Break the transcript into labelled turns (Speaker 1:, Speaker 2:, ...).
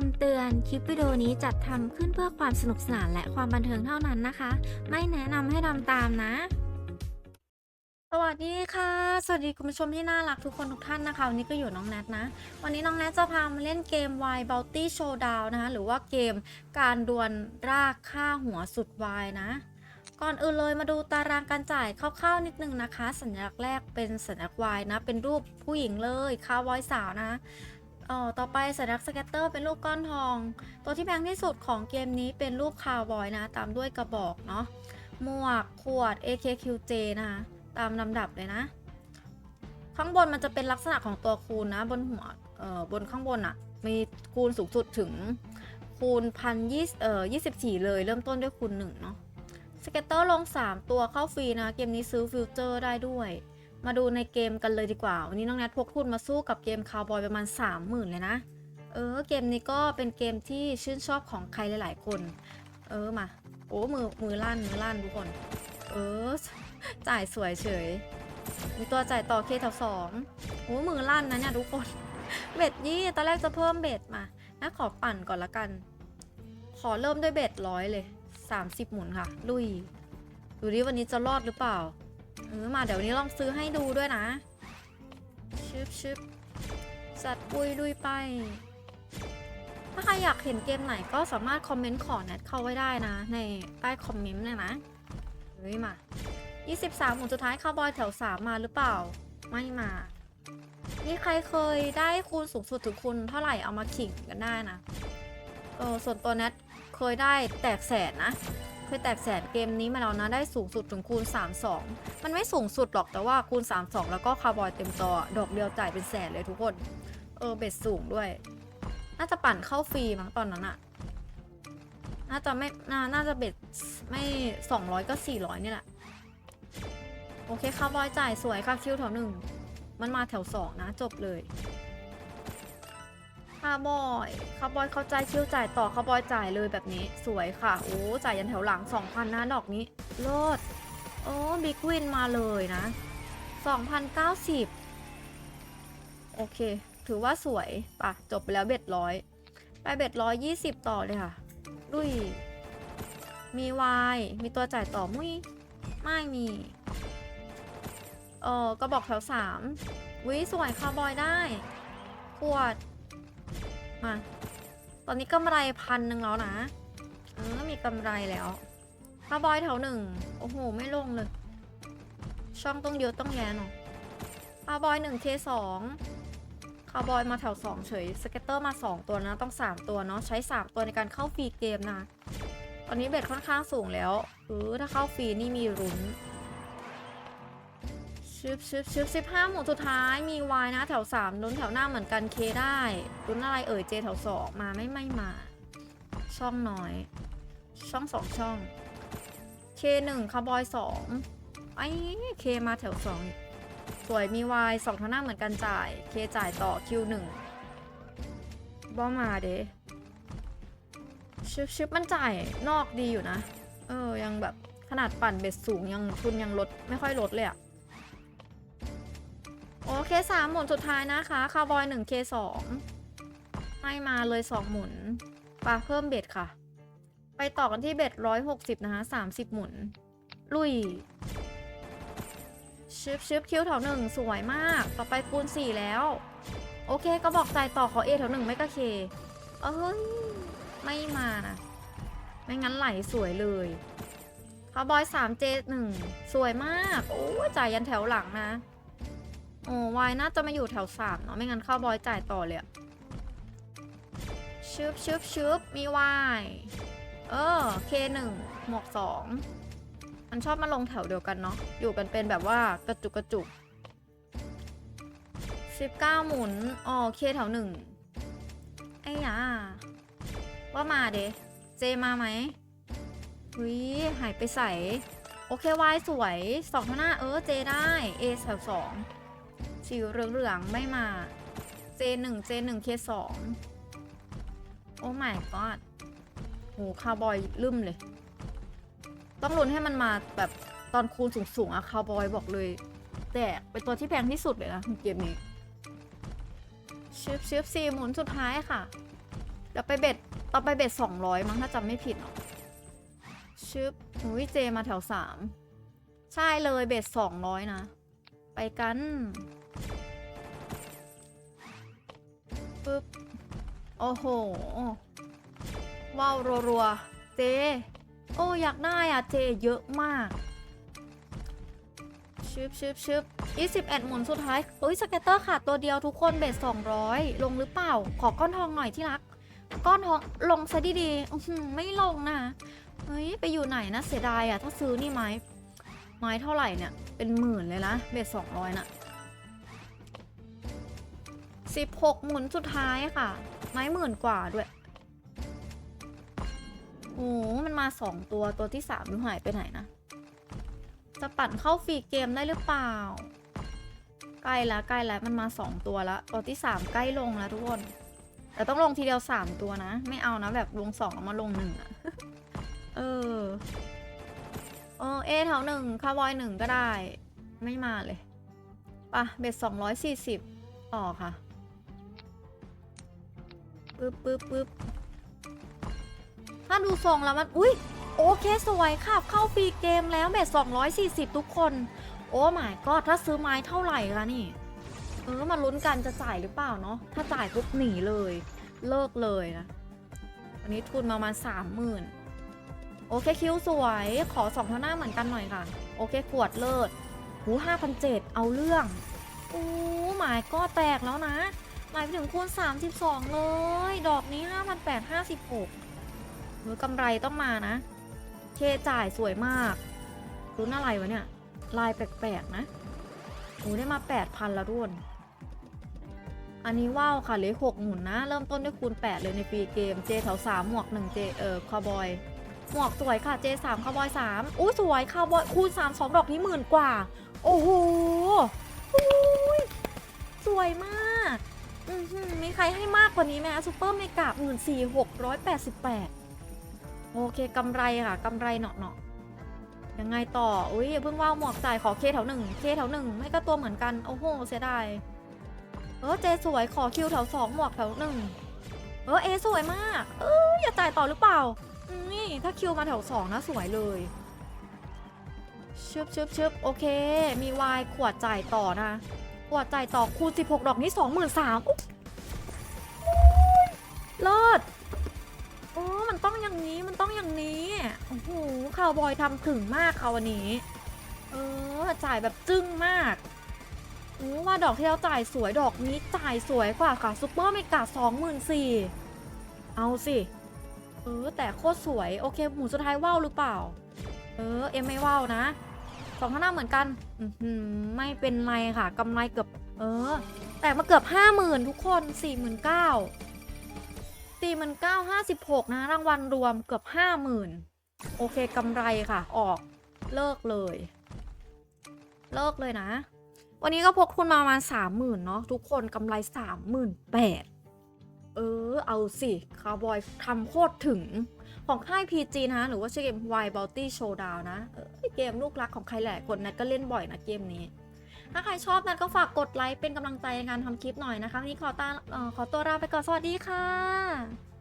Speaker 1: คำเตือน คลิปวิดีโอนี้จัดทำขึ้นเพื่อความสนุกสนานและความบันเทิงเท่านั้นนะคะ ไม่แนะนำให้ทำตามนะ สวัสดีค่ะ สวัสดีคุณผู้ชมที่น่ารักทุกคนทุกท่านนะคะ วันนี้ก็อยู่น้องแนทนะ วันนี้น้องแนทจะพามาเล่นเกม Y Bounty Showdown นะคะ หรือว่าเกมการดวลรากฆ่าหัวสุดวายนะ ก่อนอื่นเลยมาดูตารางการจ่ายคร่าวๆนิดนึงนะคะ สัญลักษณ์แรกเป็นสัญลักษณ์ Y นะ เป็นรูปผู้หญิงเลยคาวบอยสาวนะ อ่อต่อไปสัญลักษณ์สเก็ตเตอร์เป็นรูปก้อนทอง ตัวที่แพงที่สุดของเกมนี้เป็นรูปคาวบอยนะ ตามด้วยกระบอกเนาะ หมวก ขวด AKQJ นะคะตามลำดับเลยนะ ข้างบนมันจะเป็นลักษณะของตัวคูณนะ บนหัว เอ่อ บนข้างบนอะ่ะมีคูณสูงสุดถึงคูณพันยี่เอ่อยี่สิบสี่เลย เริ่มต้นด้วยคูณหนึ่งเนาะ สเก็ตเตอร์ลง 3 ตัวเข้าฟรีนะ เกมนี้ซื้อฟิวเจอร์ได้ด้วย มาดูในเกมกันเลยดีกว่า วันนี้น้องแนทพกทุนมาสู้กับเกมคาวบอยประมาณ 30,000 เลยนะ เออ เกมนี้ก็เป็นเกมที่ชื่นชอบของใครหลาย ๆ คน เออ มา โอ้มือมือลั่นมือลั่นทุกคน เออ จ่ายสวยเฉย มีตัวจ่ายต่อเคแถวสองโอ้มือลั่นนะเนี่ยทุกคน เบ็ดยี่ตอนแรกจะเพิ่มเบ็ดมานะขอปั่นก่อนละกัน ขอเริ่มด้วยเบ็ดร้อยเลย 30 หมุนค่ะ ลุย ดูดิวันนี้จะรอดหรือเปล่า ออมาเดี๋ยววันนี้ลองซื้อให้ดูด้วยนะชึบชึบจัดปุยลุยไป ถ้าใครอยากเห็นเกมไหนก็สามารถคอมเมนต์ขอแนทเข้าไว้ได้นะ ในใต้คอมเมนต์เนี่ยนะ เฮ้ยมา 23หมุนสุดท้ายคาร์บอยแถว 3 มาหรือเปล่า ไม่มา นี่ใครเคยได้คูณสูงสุดถึงคูณเท่าไหร่เอามาขิงกันได้นะเออส่วนตัวแนทเคยได้แตกแสนนะ เคยแตกแสนเกมนี้มาแล้วนะได้สูงสุดถึงคูณ 32 มันไม่สูงสุดหรอกแต่ว่าคูณ 32 แล้วก็คาร์บอยเต็มจอดอกเดียวจ่ายเป็นแสนเลยทุกคน เออเบ็ดสูงด้วย น่าจะปั่นเข้าฟรีมั้งตอนนั้นอะน่าจะไม่นาน่าจะเบ็ดไม่ 200 ก็ 400 นี่แหละ โอเคคาร์บอยจ่ายสวยค่ะคิวแถวหนึ่งมันมาแถวสองนะจบเลย คาร์บอยคาร์บอยเข้าใจคิวจ่ายต่อคาร์บอยจ่ายเลยแบบนี้สวยค่ะ โอ้จ่ายยันแถวหลัง 2,000นะดอกนี้โลดโอ้บิ๊กวินมาเลยนะ2,090 โอเค ถือว่าสวยป่ะ จบไปแล้วเบ็ดร้อยไปเบ็ดร้อยยี่สิบต่อเลยค่ะ ดุยมีวายมีตัวจ่ายต่อมุ้ยไม่มีเออก็บอกแถวสามวิสวยคาร์บอยได้ ขวด มา ตอนนี้กำไรพันหนึ่งแล้วนะ เออ มีกำไรแล้วคาร์บอยแถวหนึ่ง โอ้โห ไม่ลงเลย ช่องต้องเยอะต้องแย่หนอะคาร์บอยหนึ่งเคสองคาร์บอยมาแถวสองเฉย สเก็ตเตอร์มาสองตัวนะ ต้องสามตัวเนาะ ใช้สามตัวในการเข้าฟรีเกมนะ ตอนนี้เบ็ดค่อนข้างสูงแล้ว เออถ้าเข้าฟรีนี่มีรุ้น ชึบชึบชึบสิบห้าหมุนสุดท้ายมีวายนะ แถวสามลุ้นแถวหน้าเหมือนกันเคได้ลุ้นอะไรเอ่ยเจแถวสองมาไม่ไม่มา ช่องน้อย ช่องสองช่องเคหนึ่งคาร์บอยสองไอ้เคมาแถวสองสวยมีวายสองแถวหน้าเหมือนกันจ่ายเคจ่ายต่อคิวหนึ่งบ่มาเด้ชึบชึบมันจ่ายนอกดีอยู่นะ เออยังแบบขนาดปั่นเบ็ดสูงยังทุนยังลดไม่ค่อยลดเลยอะ โอเคสามหมุนสุดท้ายนะคะคาร์บอยหนึ่งเคสองให้มาเลยสองหมุนปาเพิ่มเบ็ดค่ะ ไปต่อกันที่เบ็ดร้อยหกสิบนะคะสามสิบหมุน ลุยชิปชิปคิวแถวหนึ่งสวยมาก ต่อไปคูณสี่แล้ว โอเคก็บอกใจต่อขอเอแถวหนึ่งไม่ก็เคเอ้ยไม่มานะไม่งั้นไหลสวยเลยคาร์บอยสามเจหนึ่งสวยมาก โอ้จ่ายยันแถวหลังนะ โอ้วายน่าจะมาอยู่แถวสามเนาะไม่งั้นเข้าบอยจ่ายต่อเลยอะชึบชึบชึบมีวายเออเคหนึ่งหมวกสองมันชอบมาลงแถวเดียวกันเนาะอยู่กันเป็นแบบว่ากระจุกกระจุกสิบเก้าหมุนอ๋อเคแถวหนึ่งไอ้ยาว่ามาเดเจมาไหมหุยหายไปใส่โอเควายสวยสองข้างหน้าเออเจได้เอแถวสอง สีเหลืองๆไม่มา J1 J1 K2 โอ้ my god โหคาวบอยลืมเลย ต้องลุ้นให้มันมาแบบตอนคูณสูงๆอะคาวบอยบอกเลย แต่เป็นตัวที่แพงที่สุดเลยนะเกมนี้ชิบชิบสี่หมุนสุดท้ายค่ะเดี๋ยวไปเบ็ดต่อไปเบ็ดสองร้อยมั้งถ้าจำไม่ผิดเนาะชึบอุ้ยเจมาแถวสามใช่เลยเบ็ดสองร้อยนะ ไปกัน ปึ๊บโอ้โห ว้าวรัวๆ เจ โอ้อยากได้อะ เจเยอะมาก ชึบชึบชึบ21หมุนสุดท้ายเฮ้ยสเก็ตเตอร์ขาดตัวเดียวทุกคนเบส200ลงหรือเปล่า ขอก้อนทองหน่อยที่รัก ก้อนทองลงซะดีๆไม่ลงนะ เฮ้ย ไปอยู่ไหนนะเสียดายอะ ถ้าซื้อนี่ไม้ไม้เท่าไหร่เนี่ย เป็นหมื่นเลยนะ เบส200น่ะ 16 หมุนสุดท้ายค่ะ ไม้หมื่นกว่าด้วยโอ้โหมันมาสองตัวตัวที่สามดูหายไปไหนนะ จะปั่นเข้าฟรีเกมได้หรือเปล่า ใกล้ล้วใกล้ล้วมันมาสองตัวแล้วตัวที่สามใกล้ลงแล้วทุกคน แต่ต้องลงทีเดียวสามตัวนะ ไม่เอานะแบบลงสองแล้วมาลงหนึ่งอะเออเออเอแถวหนึ่งคาร์บอยหนึ่งก็ได้ ไม่มาเลยปะเบ็ดสองร้อยสี่สิบต่อค่ะ ปึ๊บปึ๊บปึ๊บถ้าดูทรงแล้วมัน อุ้ยโอเคสวยค่ะ เข้าฟรีเกมแล้วเบ็ด240 ทุกคน โอ้หมายก็ถ้าซื้อไม้เท่าไหร่คะนี่เออมาลุ้นกันจะจ่ายหรือเปล่าเนาะ ถ้าจ่ายปุ๊บหนีเลย เลิกเลยนะ วันนี้ทุนมาประมาณสามหมื่นโอเคคิวสวย ขอสองเท่าหน้าเหมือนกันหน่อยค่ะ โอเคขวดเลิศ หูห้าพันเจ็ดเอาเรื่อง โอ้หมายก็แตกแล้วนะ หมายถึงคูณ 32 เลย ดอกนี้ 5,856หรือกำไรต้องมานะ เคจ่ายสวยมากรุ้นอะไรวะเนี่ย ลายแปลกๆนะโอ้ได้มา 8,000แล้วทุกคนอันนี้ว้าวค่ะเหลย6หมุนนะ เริ่มต้นด้วยคูณ 8 เลยในฟรีเกม J แถว3หมวก1 J เอ่อคาวบอยหมวกสวยค่ะ J 3 คาวบอย3อู้สวยคาวบอยคูณ3 2ดอกนี้หมื่นกว่า โอ้โหสวยมาก อือหือมีใครให้มากกว่านี้ไหมซูเปอร์เมกะหมื่นสี่หกร้อยแปดสิบแปดโอเคกำไรค่ะกำไรเนาะเนาะยังไงต่อ อุ้ยอย่าเพิ่งว่าวหมวกจ่ายขอเคแถวหนึ่งเคแถวหนึ่งไม่ก็ตัวเหมือนกัน โอ้โหเสียดาย เออเจสวยขอคิวแถวสองหมวกแถวหนึ่งเออเอสวยมาก เอออย่าจ่ายต่อหรือเปล่า นี่ถ้าคิวมาแถวสองนะสวยเลยชึบชึบชึบโอเค มีวายขวดจ่ายต่อนะ วดจ่ายต่อคูณ 16 ดอกนี้ 23อุ๊ยเลิศโอ้มันต้องอย่างนี้มันต้องอย่างนี้โอ้โหคาวบอยทำถึงมากค่ะวันนี้เออจ่ายแบบจึ้งมากโอ้ว่าดอกที่เราจ่ายสวยดอกนี้จ่ายสวยกว่าค่ะซุปเปอร์เมกาสองหมื่นสี่เอาสิเออแต่โคตรสวย โอเคหมูสุดท้ายว่าวหรือเปล่า เออ เอ็มไม่ว่าวนะ สองข้างหน้าเหมือนกันไม่เป็นไรค่ะกำไรเกือบ เออ แต่มาเกือบห้าหมื่นทุกคนสี่หมื่นเก้าสี่หมื่นเก้าห้าสิบหกนะรางวัลรวมเกือบห้าหมื่นโอเคกำไรค่ะ ออกเลิกเลย เลิกเลยนะ วันนี้ก็พกทุนมาประมาณสามหมื่นเนาะทุกคนกำไรสามหมื่นแปดเออ เอาสิคาวบอยทำโคตรถึงของค่าย PG นะ หรือว่าชื่อเกม Wild Bounty Showdown นะ เอ เกมลูกรักของใครหลายคนนัดก็เล่นบ่อยนะเกมนี้ ถ้าใครชอบนัดก็ฝากกดไลค์เป็นกำลังใจในการทำคลิปหน่อยนะคะวันนี้ขอตาอขอตัวลาไปก่อนสวัสดีค่ะ